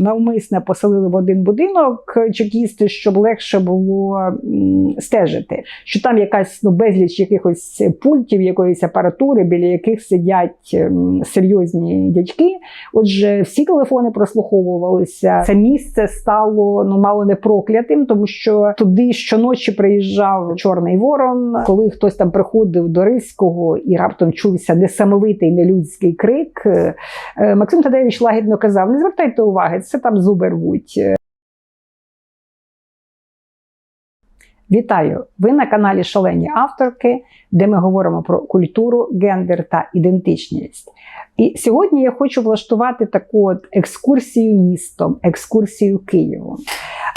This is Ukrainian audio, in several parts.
Навмисне поселили в один будинок чекісти, щоб легше було стежити. Що там якась ну безліч якихось пультів, якоїсь апаратури, біля яких сидять серйозні дядьки. Отже, всі телефони прослуховувалися. Це місце стало ну мало не проклятим, тому що туди щоночі приїжджав Чорний Ворон. Коли хтось там приходив до Рильського і раптом чувся несамовитий нелюдський крик. е, е, Максим Тадеєвич лагідно казав: не звертайте уваги, це там зуби рвуть. Вітаю! Ви на каналі Шалені авторки, де ми говоримо про культуру, гендер та ідентичність. І сьогодні я хочу влаштувати таку от екскурсію містом, екскурсію Києвом.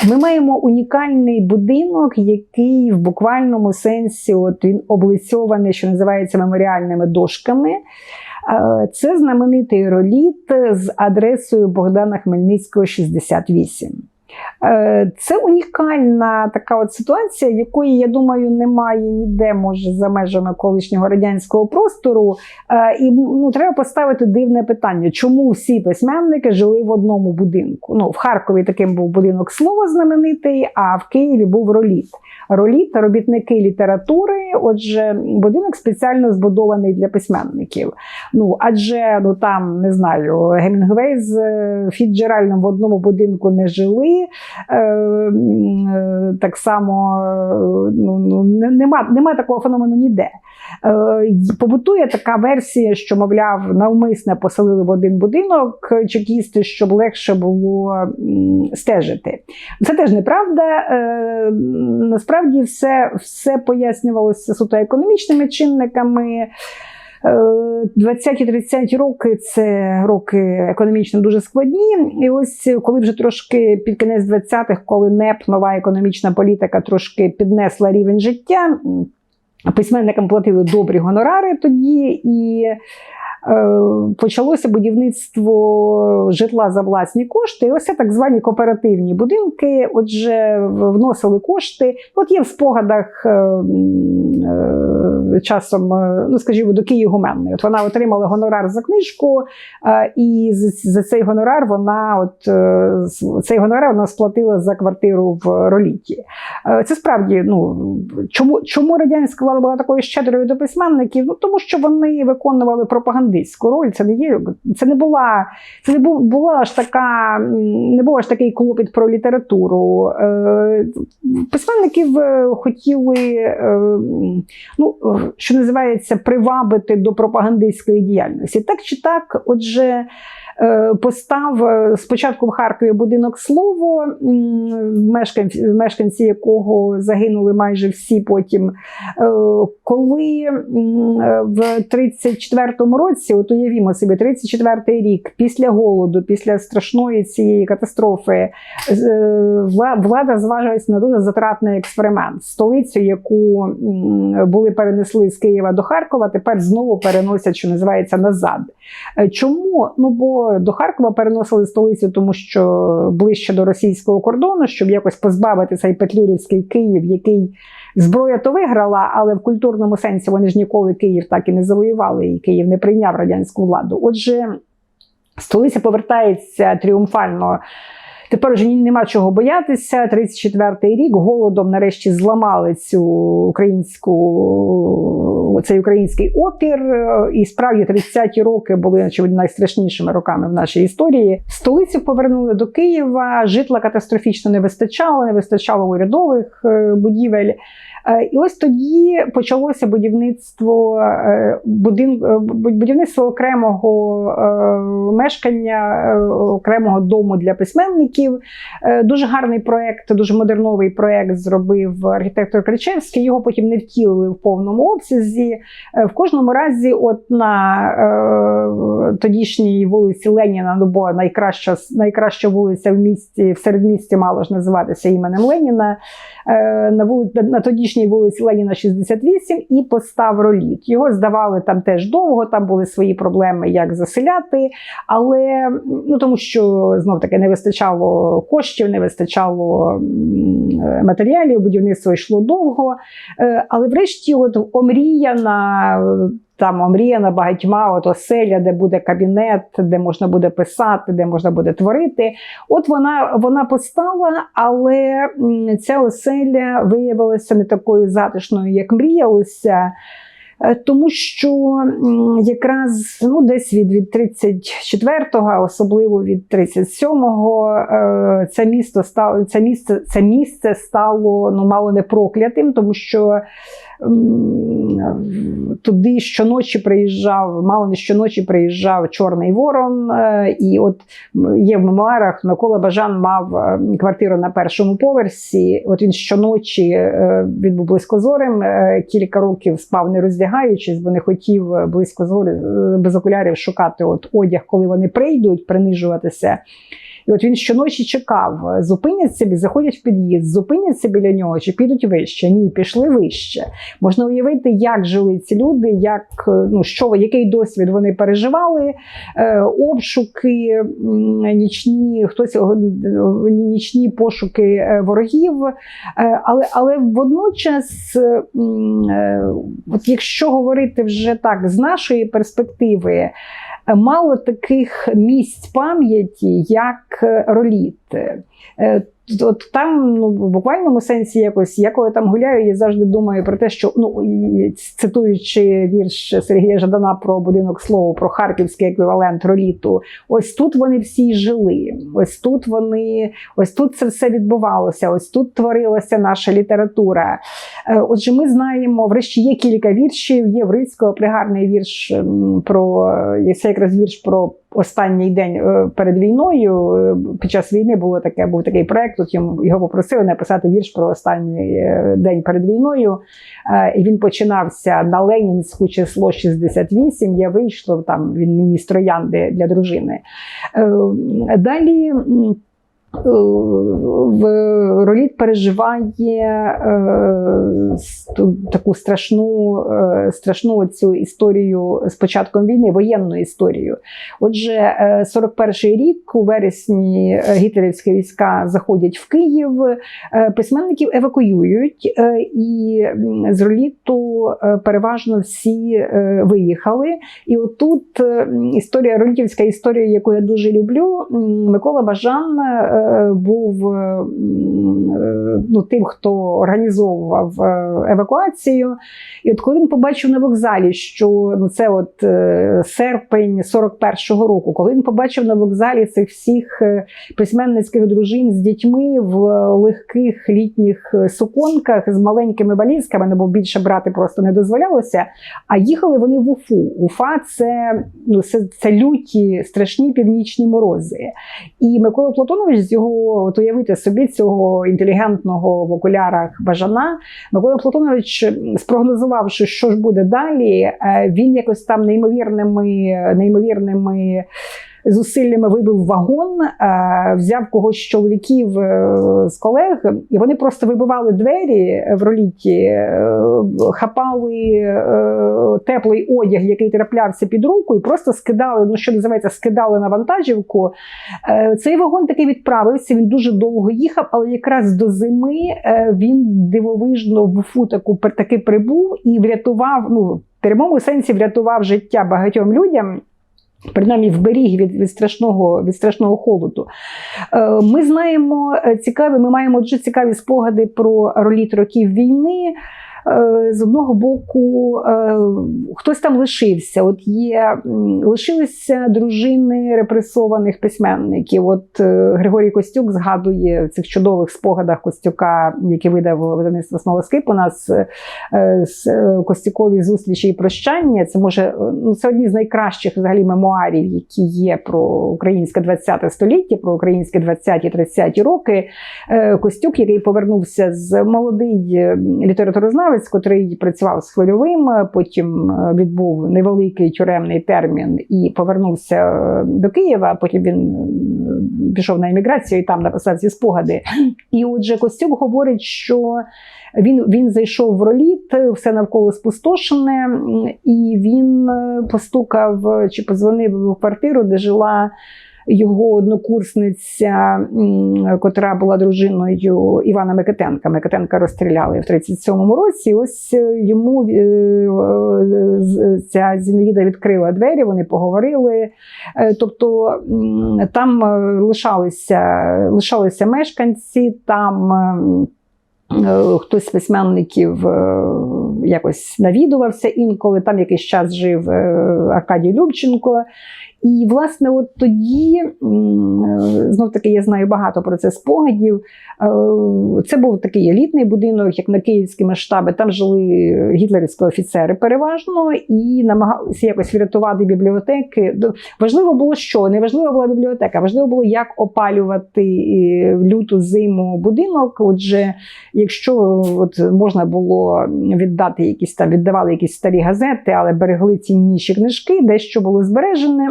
Ми маємо унікальний будинок, який в буквальному сенсі от він облицьований, що називається меморіальними дошками. Е, Це знаменитий роліт з адресою Богдана Хмельницького, 68. Е, Це унікальна така от ситуація, якої, я думаю, немає ніде, може, за межами колишнього радянського простору. Е, І ну, треба поставити дивне питання, чому всі письменники жили в одному будинку. Ну, в Харкові таким був будинок слово знаменитий, а в Києві був роліт. Роліт робітники літератури. Отже, будинок спеціально збудований для письменників. Ну адже ну там не знаю, Гемінгвей з е, Фіджеральдом в одному будинку не жили. Е, е, так само е, ну, ну, нема, нема такого феномену ніде. Побутує така версія, що, мовляв, навмисне поселили в один будинок чекісти, щоб легше було стежити. Це теж неправда. Насправді все, все пояснювалося суто економічними чинниками. Е, 20-30 роки це роки економічно дуже складні. І ось коли вже трошки під кінець 20-х, коли НЕП, нова економічна політика, трошки піднесла рівень життя, письменникам платили добрі гонорари тоді і. Е, Почалося будівництво житла за власні кошти. І ось так звані кооперативні будинки. Отже, вносили кошти. От є в спогадах е, е, часом, ну скажімо, до Києва Гуменної. От вона отримала гонорар за книжку, і за, цей гонорар вона, от цей гонорар вона сплатила за квартиру в Роліті. Це справді, ну чому, чому радянська влада була такою щедрою до письменників? Ну тому що вони виконували пропагандистську Король Це не є, це не була, це не була ж така, не був аж такий клопіт про літературу. Е, Письменників хотіли, е, ну що називається, привабити до пропагандистської діяльності. Так чи так, отже. Е, Постав е, спочатку в Харкові будинок слово, мешканці, якого загинули майже всі потім. Е, Коли в 34-му році, от уявімо собі, 34-й рік, після голоду, після страшної цієї катастрофи, влада зважилася на дуже затратний експеримент. Столицю, яку були перенесли з Києва до Харкова, тепер знову переносять, що називається, назад. Чому? Ну бо до Харкова переносили столицю, тому що ближче до російського кордону, щоб якось позбавити цей петлюрівський Київ, який зброя то виграла, але в культурному сенсі вони ж ніколи Київ так і не завоювали, і Київ не прийняв радянську владу. Отже, столиця повертається тріумфально. Тепер вже нема чого боятися. 34-й рік голодом нарешті зламали цю українську цей український опір. І справді 30-ті роки були очевидно найстрашнішими роками в нашій історії. Столицю повернули до Києва. Житла катастрофічно не вистачало, не вистачало урядових е, будівель. Е, І ось тоді почалося будівництво е, будин, е, будівництво окремого мешкання, окремого дому для письменників. Дуже гарний проєкт, дуже модерновий проєкт зробив архітектор Кричевський. Його потім не втілили в повному обсязі. В кожному разі, от на тодішній вулиці Леніна, ну бо найкраща, найкраща вулиця в місті, в середмісті мало ж називатися іменем Леніна. На, вули... на тодішній вулиці Леніна 68 і постав роліт. Його здавали там теж довго, там були свої проблеми, як заселяти, але ну тому що знов таки не вистачало коштів, не вистачало матеріалів, будівництво йшло довго. Е, Але врешті, от омріяна Там омріяна багатьма от оселя, де буде кабінет, де можна буде писати, де можна буде творити. От вона, вона постала, але ця оселя виявилася не такою затишною, як мріялося. Е, Тому що якраз ну, десь від, від 34-го, а особливо від 37-го, е, це місто стало це місце, це місце стало ну мало не проклятим, тому що туди щоночі приїжджав, мало не щоночі приїжджав Чорний Ворон. е, І от є в мемуарах Микола Бажан мав квартиру на першому поверсі. От він щоночі він був близькозорим, кілька років спав не роздягаючись, бо не хотів близько близькозорі е, без окулярів шукати от одяг, коли вони прийдуть, принижуватися. І от він щоночі чекав, зупиняться, заходять в під'їзд, зупиняться біля нього чи підуть вище. Ні, пішли вище. Можна уявити, як жили ці люди, як е, ну що який досвід вони переживали, е, обшуки, нічні, хтось е, нічні пошуки ворогів. Але, але водночас, от якщо говорити вже так з нашої перспективи, мало таких місць пам'яті, як роліт. Е, От там, ну, в буквальному сенсі, якось я коли там гуляю, я завжди думаю про те, що ну цитуючи вірш Сергія Жадана про будинок слова, про харківський еквівалент роліту, ось тут вони всі жили. Ось тут вони, ось тут це все відбувалося. Ось тут творилася наша література. Е, Отже, ми знаємо, врешті є кілька віршів. Є в Рицького пригарний вірш про якраз вірш про останній день е, перед війною. Е, Під час війни було таке, був такий проект. Тут йому його попросили написати вірш про останній е, день перед війною. Е, І він починався на Ленінську число 68. Я вийшла там. Він мені з троянди для дружини. Е, Далі. Е, в Роліт переживає е, таку страшну, е, страшну цю історію з початком війни, воєнну історію. Отже, е, 41-й рік у вересні е, гітлерівські війська заходять в Київ, е, письменників евакуюють, е, і з роліту е, переважно всі е, виїхали. І отут е, історія ролітівська історія, яку я дуже люблю. Микола Бажан е, був е, ну, тим, хто організовував е, евакуацію. І от коли він побачив на вокзалі, що ну, це от е, серпень 41-го року, коли він побачив на вокзалі цих всіх письменницьких дружин з дітьми в легких літніх суконках з маленькими валізками, ну, бо більше брати просто не дозволялося. А їхали вони в Уфу. Уфа це, ну, це, це люті, страшні північні морози. І Микола Платонович з його от уявити собі цього інтелігентного в окулярах бажана. Микола Платонович, спрогнозувавши, що ж буде далі, е, він якось там неймовірними, неймовірними. Зусиллями вибив вагон, е, взяв когось чоловіків е, з колег, і вони просто вибивали двері в роліті, е, хапали теплий одяг, який траплявся під руку, і просто скидали, ну що називається, скидали на вантажівку. Цей вагон таки відправився. Він дуже довго їхав, але якраз до зими він дивовижно в Уфу таку таки прибув і врятував. Ну в прямому сенсі врятував життя багатьом людям. Принаймні вберіг від, від страшного від страшного холоду. Е, Ми знаємо е, цікаві, ми маємо дуже цікаві спогади про роліт років війни. Е, З одного боку, е, хтось там лишився. От є лишилися дружини репресованих письменників. От е, Григорій Костюк згадує в цих чудових спогадах Костюка, який видав видавництво Смолоскип у нас з Костюкові зустрічі і прощання. Це може ну це одні з найкращих взагалі мемуарів, які є про українське 20 століття, про українське 20-30 роки. Костюк, який повернувся з молодий е, літературознавець, котрий працював з хвильовим, е, потім е, відбув невеликий тюремний термін і повернувся е, до Києва. Потім він пішов на еміграцію і там написав ці спогади. І отже, Костюк говорить, що він, він зайшов в роліт, все навколо спустошене, і він постукав чи позвонив в квартиру, де жила його однокурсниця, котра була дружиною Івана Микитенка. Микитенка розстріляли в 37-му році. Ось йому ця Зінаїда відкрила двері, вони поговорили. Тобто там лишалися, лишалися мешканці, там. Е, хтось з письменників е, якось навідувався інколи. Там якийсь час жив е, Аркадій Любченко. І, власне, от тоді, знов таки, я знаю багато про це спогадів. Е, це був такий елітний будинок, як на київські масштаби. Там жили гітлерівські офіцери переважно і намагалися якось врятувати бібліотеки. Важливо було що? Не важлива була бібліотека, важливо було, як опалювати е, люту зиму будинок. Отже, якщо от можна було віддати якісь там, віддавали якісь старі газети, але берегли цінніші книжки, дещо було збережене.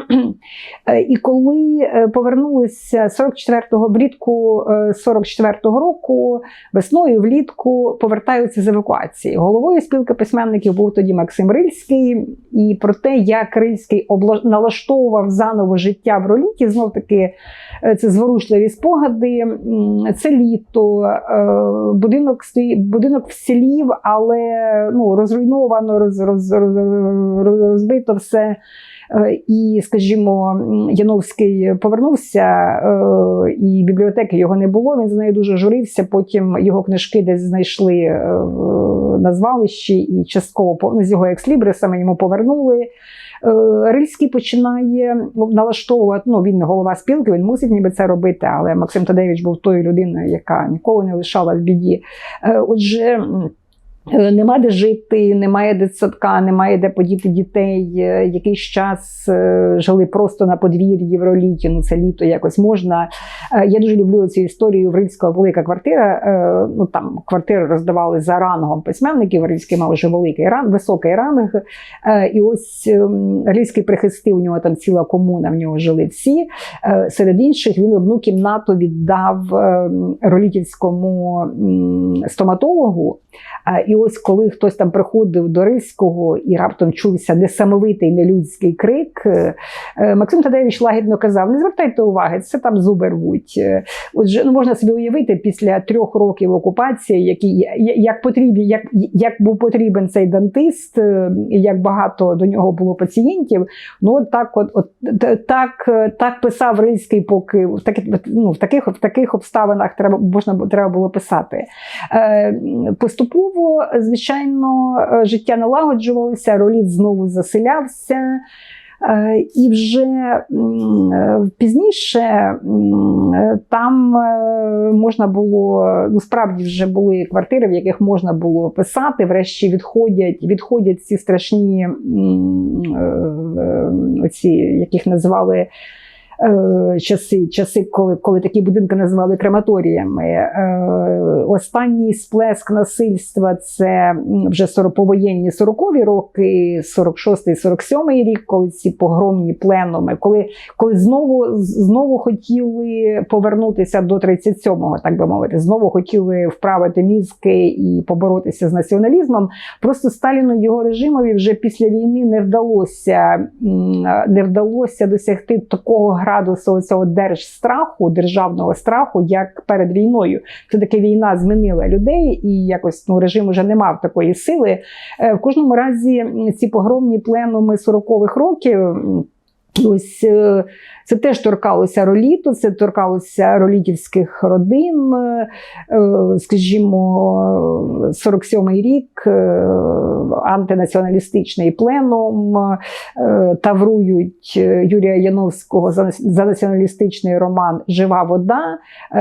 Е, і коли повернулися 44-го влітку 44-го року, весною влітку повертаються з евакуації. Головою спілки письменників був тоді Максим Рильський, і про те, як Рильський налаштовував заново життя в роліті, знов таки е, це зворушливі спогади. Це літо, е, будинок будинок вселів, але ну, розруйновано, роз, роз, роз, розбито все. Е, і, скажімо, Яновський повернувся, е, і бібліотеки його не було. Він з нею дуже журився. Потім його книжки десь знайшли е, на звалищі, і частково ну, з його екслібрисами йому повернули. Рильський починає налаштовувати. Ну він голова спілки, він мусить ніби це робити. Але Максим Тадевич був тою людиною, яка ніколи не лишала в біді. Отже. Е, нема де жити, немає дитсадка, немає де подіти дітей. Е, якийсь час е, жили просто на подвір'ї в роліті. Ну це літо якось можна. Я дуже люблю цю історію Врильського велика квартира. Ну там квартири роздавали за рангом письменників. Рильський мав вже великий ранг, високий ранг. І ось Рильський прихистив у нього там ціла комуна. В нього жили всі. Серед інших він одну кімнату віддав ролітівському стоматологу. І ось коли хтось там приходив до Рильського і раптом чувся несамовитий нелюдський крик, е, е, Максим Тадевич лагідно казав: не звертайте уваги, це там зуби рвуть. Е, отже, ну можна собі уявити після трьох років окупації, які як потрібні, як як був потрібен цей дантист, як багато до нього було пацієнтів. Ну от так, от, от так, так писав Рильський, поки в таких ну, в таких в таких обставинах треба можна треба було писати. Поступово звичайно, е, життя налагоджувалося, роліт знову заселявся. Е, і вже е, пізніше там можна було, ну справді вже були квартири, в яких можна було писати. Врешті відходять відходять ці страшні, оці, яких називали часи, часи, коли коли такі будинки називали крематоріями. Е, останній сплеск насильства це вже повоєнні 40-ві роки, 46-47 рік, коли ці погромні пленуми, коли коли знову знову хотіли повернутися до 37-го, так би мовити, знову хотіли вправити мізки і поборотися з націоналізмом. Просто Сталіну його режимові вже після війни не вдалося не вдалося досягти такого градусу цього держстраху, державного страху, як перед війною. Це таки війна змінила людей, і якось ну режим уже не мав такої сили. Е, в кожному разі ці погромні пленуми 40-х років. Ось е, це теж торкалося роліту, це торкалося ролітівських родин. Е, скажімо, 47-й рік е, антинаціоналістичний пленум таврують Юрія Яновського за націоналістичний роман Жива вода.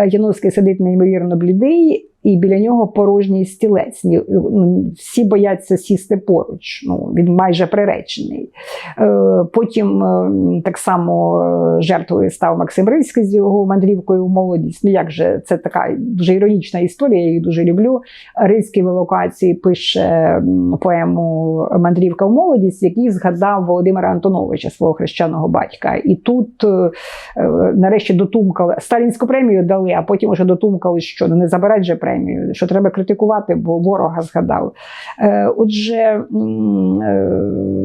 Яновський сидить неймовірно блідий. І біля нього порожній стілець. Ну, всі бояться сісти поруч. Ну, Він майже приречений. Е, потім е, так само е, жертвою став Максим Рильський з його мандрівкою в молодість. Ну як же це така дуже іронічна історія, я її дуже люблю. Рильський в евакуації пише поему Мандрівка в молодість, який згадав Володимира Антоновича, свого хрещеного батька. І тут нарешті дотумкали сталінську премію дали, а потім вже дотумкали, що не забирать же премію премію, що треба критикувати, бо ворога згадав. Е, Отже, е,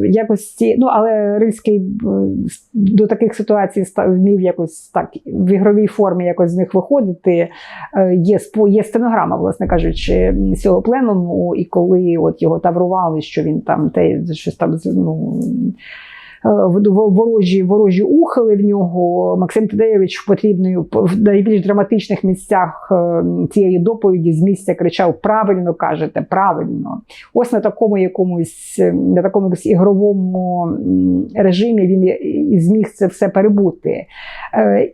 якось ці, ну але Рильський е, до таких ситуацій вмів якось так в ігровій формі якось з них виходити. Є є стенограма, власне кажучи, цього пленуму, і коли от його таврували, що він там те щось там ну. Е, Ворожі, ворожі ухили в нього. Максим Тадеєвич в потрібної в найбільш драматичних місцях е, цієї доповіді з місця кричав: правильно кажете, правильно. Ось на такому якомусь е, на такому якомусь ігровому режимі він і- зміг це все перебути.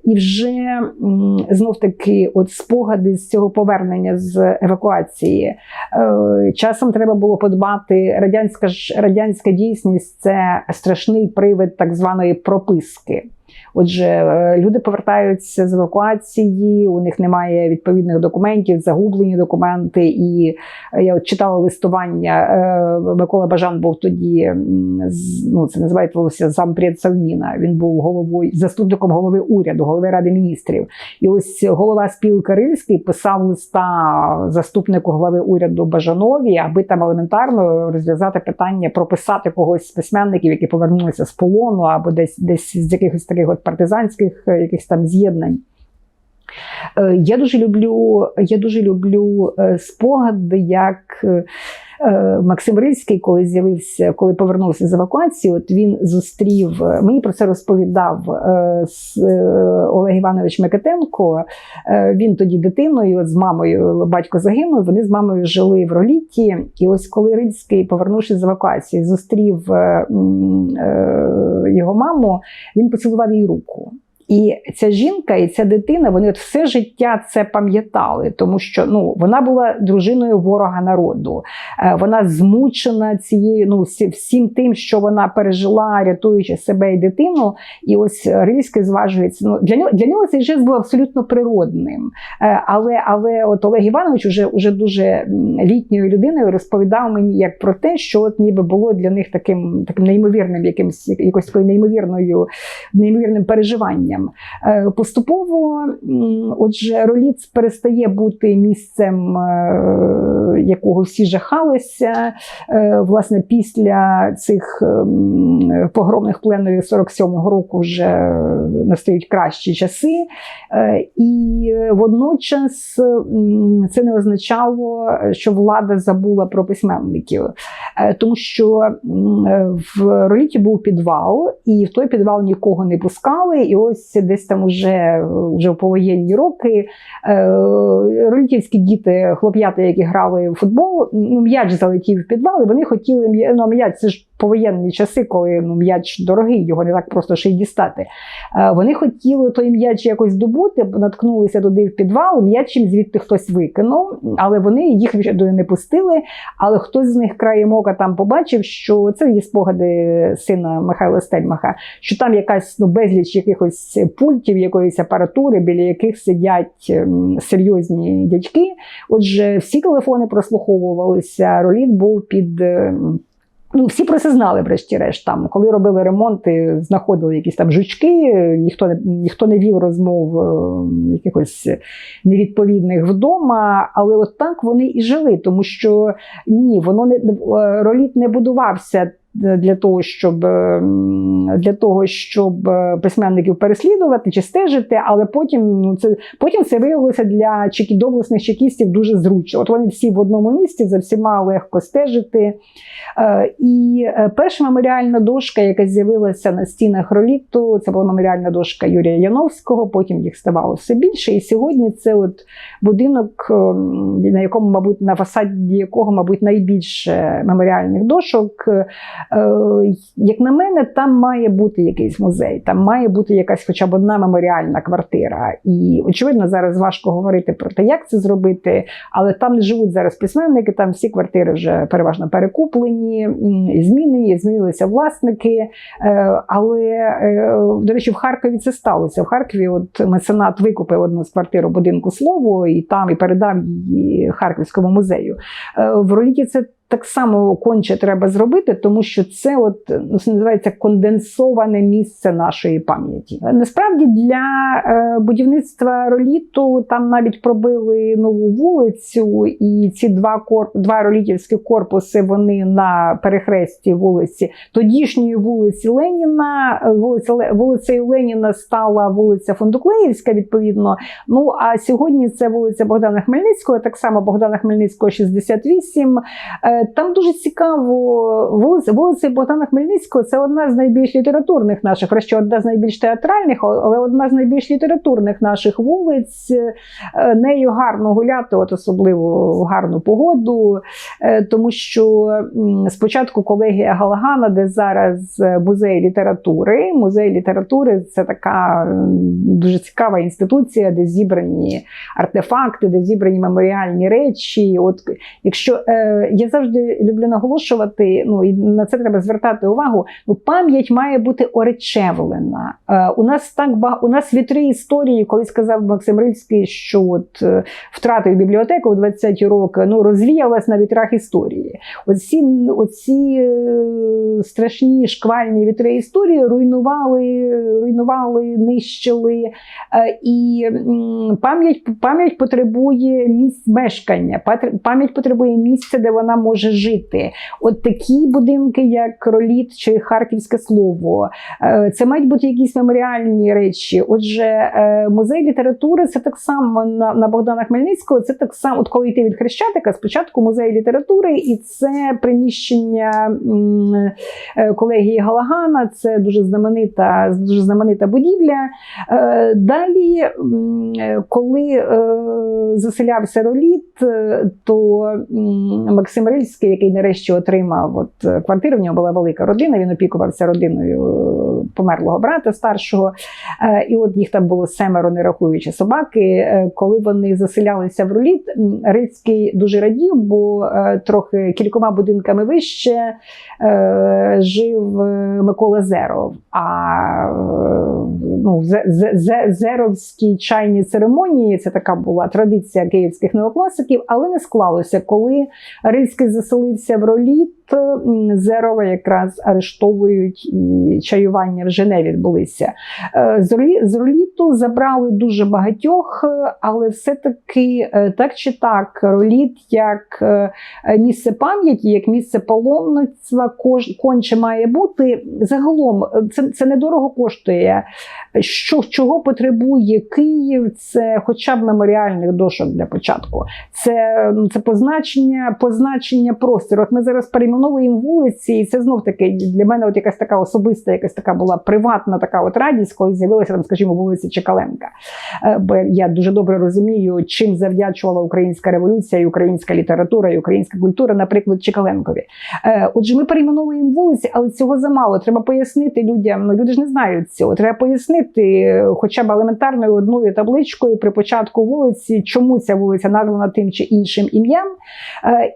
І вже знов таки, от спогади з цього повернення з евакуації. Часом треба було подбати. Радянська ж радянська дійсність це страшний привид так званої прописки. Отже, е, люди повертаються з евакуації, у них немає відповідних документів, загублені документи. І е, я от читала листування. е, Микола Бажан був тоді, ну це називається зампред Совміна. Він був головою заступником голови уряду, голови ради міністрів. І ось голова спілки Рильський писав листа заступнику голови уряду Бажанові, аби там елементарно розв'язати питання, прописати когось з письменників, які повернулися з полону, або десь десь з якихось таких от партизанських е, якихось там з'єднань. Е, Я дуже люблю, я дуже люблю е, спогади, як Максим Рильський, коли з'явився, коли повернувся з евакуації, от він зустрів, е, мені про це розповідав е, е, Олег Іванович Микитенко. Е, Він тоді дитиною от з мамою, батько загинув, вони з мамою жили в Ролітті. І ось коли Рильський, повернувшись з евакуації, зустрів е, е, його маму, він поцілував їй руку. І ця жінка і ця дитина, вони от все життя це пам'ятали, тому що ну вона була дружиною ворога народу. Е, Вона змучена цією, ну всім тим, що вона пережила, рятуючи себе і дитину. І ось Рильський зважується. Ну для нього для нього цей жест був абсолютно природним. Е, Але але от Олег Іванович уже, уже дуже літньою людиною розповідав мені як про те, що от ніби було для них таким таким неймовірним, якимсь якось такою неймовірною неймовірним переживанням. Е, Поступово, отже, Роліц перестає бути місцем, е, якого всі жахалися. Е, Власне, після цих погромних пленерів 47-го року вже настають кращі часи. І водночас це не означало, що влада забула про письменників, тому що в Роліті був підвал, і в той підвал нікого не пускали. І ось десь там уже, вже в повоєнні роки е, діти, хлоп'ята, які грали в футбол, ну, м'яч залетів в підвал, і вони хотіли ну, м'яч. Це ж повоєнні часи, коли ну, м'яч дорогий, його не так просто ще й дістати. Е, Вони хотіли той м'яч якось добути, наткнулися туди в підвал, м'яч їм звідти хтось викинув, але вони їх не пустили. Але хтось з них краєм ока там побачив, що це є спогади сина Михайла Стельмаха, що там якась ну, безліч якихось пультів, якоїсь апаратури, біля яких сидять ем, серйозні дядьки. Отже, всі телефони прослуховувалися. Роліт був під. Ну, всі про це знали, врешті-решт. Там, коли робили ремонти, знаходили якісь там жучки, ніхто не ніхто не вів розмов е, якихось невідповідних вдома. Але от так вони і жили, тому що ні, воно не е, роліт не будувався. Для того, щоб для того, щоб е, письменників переслідувати чи стежити, але потім ну це потім це виявилося для чекі доблесних чекістів дуже зручно. От вони всі в одному місці за всіма легко стежити. Е, І е, перша меморіальна дошка, яка з'явилася на стінах роліту, це була меморіальна дошка Юрія Яновського. Потім їх ставало все більше. І сьогодні це от будинок, на якому, мабуть, на фасаді якого, мабуть, найбільше меморіальних дошок. Е, Як на мене, там має бути якийсь музей, там має бути якась хоча б одна меморіальна квартира. І очевидно, зараз важко говорити про те, як це зробити, але там не живуть зараз письменники, там всі квартири вже переважно перекуплені, змінені, змінилися власники. Е, Але, е, до речі, в Харкові це сталося. В Харкові от меценат викупив одну з квартир у будинку слово і там і передав її Харківському музею. В Роліті це так само конче треба зробити, тому що це от ну, це називається конденсоване місце нашої пам'яті. Насправді для е, будівництва роліту там навіть пробили нову вулицю, і ці два корп, два ролітівські корпуси вони на перехресті вулиці тодішньої вулиці Леніна. Вулиця вулицею Леніна стала вулиця Фундуклеївська, відповідно. Ну а сьогодні це вулиця Богдана Хмельницького, так само Богдана Хмельницького, 68. Там дуже цікаво вулиця, Богдана Хмельницького це одна з найбільш літературних наших, врешті одна з найбільш театральних, але одна з найбільш літературних наших вулиць. Е, Нею гарно гуляти, от особливо в гарну погоду, е, тому що спочатку колегія Галагана, де зараз е, музей літератури. Музей літератури це така дуже цікава інституція, де зібрані артефакти, де зібрані меморіальні речі. От якщо я завжди люблю наголошувати, ну і на це треба звертати увагу. Ну, пам'ять має бути оречевлена. Е, у нас так ба- у нас вітри історії, коли сказав Максим Рильський, що от е, втратив бібліотеку в 20-ті роки, ну розвіялась на вітрах історії. Оці, оці е, страшні шквальні вітри історії руйнували, руйнували, нищили. І пам'ять, пам'ять потребує місць мешкання, пам'ять потребує місця, де вона може жити. От такі будинки, як Роліт чи Харківське слово, е, це мають бути якісь меморіальні речі. Отже, е, музей літератури це так само на, на Богдана Хмельницького. Це так само, от коли йти від Хрещатика, спочатку музей літератури, і це приміщення е, колегії Галагана. Це дуже знаменита, дуже знаменита будівля. Далі, коли заселявся Роліт, то Максим Рильський, який нарешті отримав от, е, квартиру, в нього була велика родина, він опікувався родиною е, померлого брата старшого. Е, І от їх там було семеро, не рахуючи собаки. Коли вони заселялися в Роліт, м, Рильський дуже радів, бо трохи кількома будинками вище жив Микола Зеров. А ну, зе- зе- зе- зеровські чайні церемонії це така була традиція київських неокласиків, але не склалося. Коли Рильський заселився в Роліт, м, Зерова якраз арештовують і чаювання вже не відбулися. Е, З Роліту забрали дуже багатьох, е, але все-таки е, так чи так, Роліт як місце пам'яті, як місце паломництва, конче має бути. Загалом це, це недорого коштує. Що, чого потребує Київ? Це хоча б меморіальних дошок для початку. Це, це позначення, позначення простору. От ми зараз перейменовуємо вулиці, і це знов таки для мене от якась така особиста, якась така була приватна така от радість, коли з'явилася там, скажімо, вулиця Чекаленка. Е, Бо я дуже добре розумію, чим завдячувала українська революція, і українська література, і українська культура, наприклад, Чекаленкові. Е, Отже, ми перейменовуємо вулиці, але цього замало. Треба пояснити людям. Ну люди ж не знають цього. Треба пояснити, е, хоча б елементарною одною табличкою при початку вулиці, чому ця вулиця названа тим чи іншим ім'ям.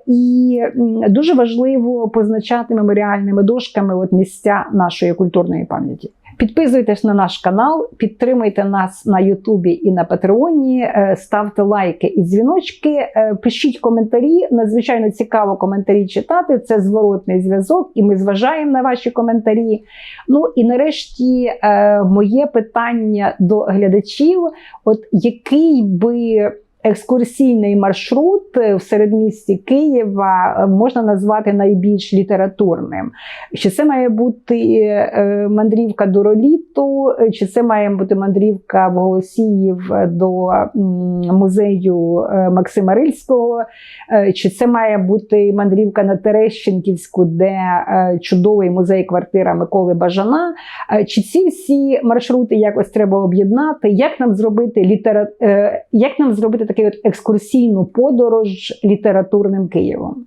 І дуже важливо позначати меморіальними дошками от місця нашої культурної пам'яті. Підписуйтесь на наш канал, підтримуйте нас на Ютубі і на Патреоні, е, ставте лайки і дзвіночки, е, пишіть коментарі. Надзвичайно цікаво коментарі читати. Це зворотний зв'язок, і ми зважаємо на ваші коментарі. Ну і нарешті е, моє питання до глядачів: от який би екскурсійний маршрут в середмісті Києва е, можна назвати найбільш літературним? Чи це має бути е, мандрівка до Роліту, е, чи це має бути мандрівка в Голосіїв до музею е, Максима Рильського, е, чи це має бути мандрівка на Терещенківську, де е, чудовий музей квартира Миколи Бажана? Е, Чи ці всі маршрути якось треба об'єднати? Як нам зробити літера... е, як нам зробити таку от екскурсійну подорож літературним Києвом?